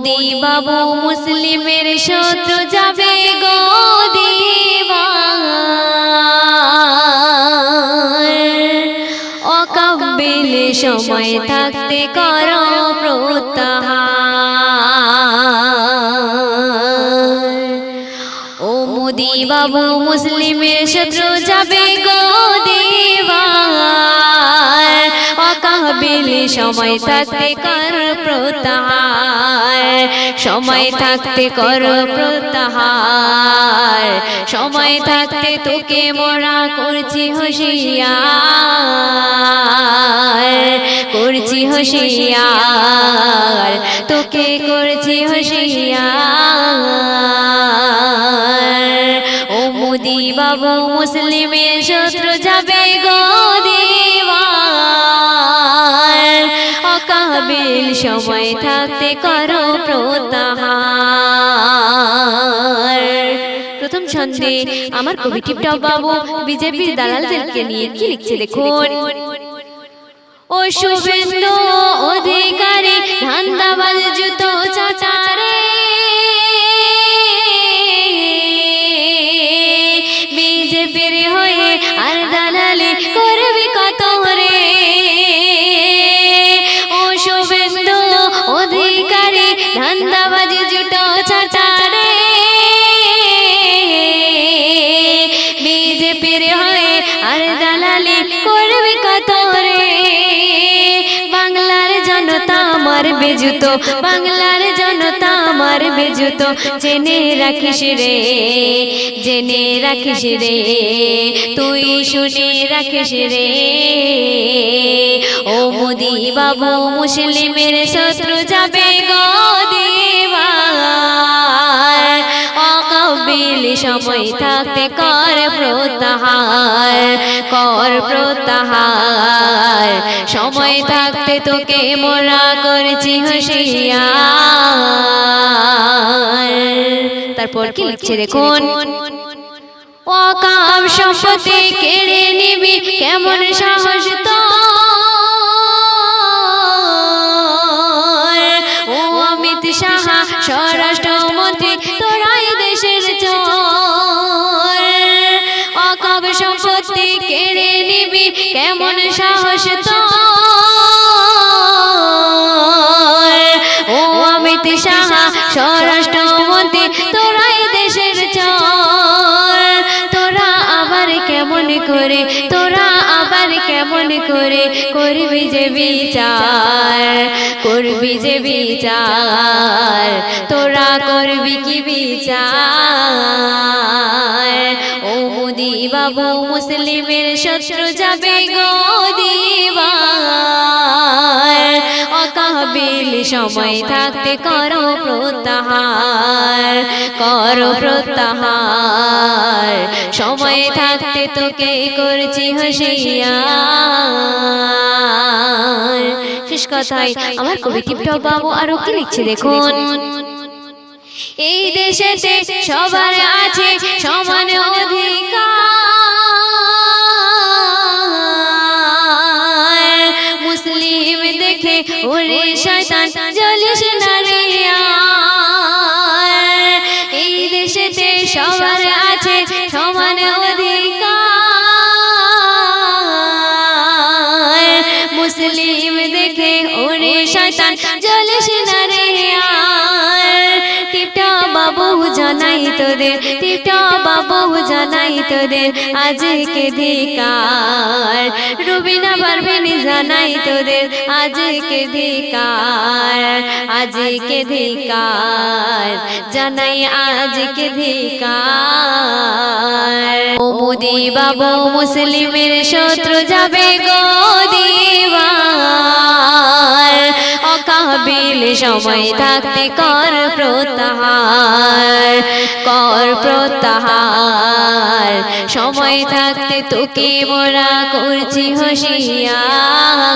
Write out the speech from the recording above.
মোদি বাবু মুসলিমের শত্রু যাবে গো অকাবিল সময় থাকতে করো প্রত্যাহার। ও মোদি বাবু মুসলিমের শত্রু যাবে গো দিবার অকাবিল সময় থাকতে কর প্রত্যাহার। সময় থাকতে কর প্রত্যাহার। সময় থাকতে তোকে মোরা করছি হুঁশিয়ার। করছি হুঁশিয়ার। তোকে করছি হুঁশিয়ার। ও মুদি বাবু মুসলিমের শত্রু যাবে গো অকাবিল সময় থাকতে করো প্রত্যাহার। প্রথম ছন্দে আমার কবি টিপটপ বাবু বিজেপির দালালদেরকে নিয়ে কি লিখছে দেখুন। ও শুভেন্দু অধিকারী, ধান্দাবাজ জুতো চাচারে। বিজেপির হয়ে আর দালালি করবি কত অধিকারী ধান্দাবাজ জুটো চাচারে বিজেপির হয়ে আর দালালি করবি কত রে? বাংলার জনতা আমার বেজুত বাংলার জনতা আমার বেজুত জেনে রাখিস রে, জেনে রাখিস রে, তুই শুনে রাখিস রে। মোদি বাবু মুসলিমের শত্রু যাবে অকাবিল সময় থাকতে কর প্রত্যাহার কর প্রত্যাহার। সময় থাকতে তোকে মোরা করেছি হুঁশিয়ার। তারপর কি লিখছে দেখুন? অকাম সম্পত্তি কেড়ে নিবি, কেমন সাহস তোর? স্বরাষ্ট্রমন্ত্রী তোরাই দেশের চোর। অকাম সম্পত্তি কেড়ে নিবি, কেমন সাহস তোর? ও অমিত সাহা স্বরাষ্ট্রমন্ত্রী তোরাই দেশের চোর। তোরা আবার কেমন করে, তোরা আবার কেমন করে করবি যে বিচার? করবি যে বিচার, তোরা করবি কি বিচার? ও মোদি বাবু মুসলিমের শত্রু যাবে গো দিবার অকাবিল সময় থাকতে করো প্রত্যাহার করো প্রত্যাহার। সময় থাকতে তোকে করছি হুঁশিয়ার। শেষ কথায় আমার কবি টিপটপ বাবু আরও কি লিখছে দেখুন? এই সবার আছে সমান অধিকার। মুসলিম দেখে ওরে শয়তান এই দেশেতে সবার আছে সমান শয়তান জ্বলিস না রে আর। টিপটা বাবু জানাই তোদের টিপটা বাবু জানাই তোদের, আজকে ধিকার রুবিনা পারবেনি জানাই তোদের, আজকে ধিকার আজকে ধিকার জানাই আজকে ধিকার ও মোদি বাবু মুসলিমের শত্রু যাবে গো দিবার সময় থাকতে কর প্রত্যাহার কর প্রত্যাহার। সময় থাকতে তোকে মোরা করছি হুঁশিয়ার।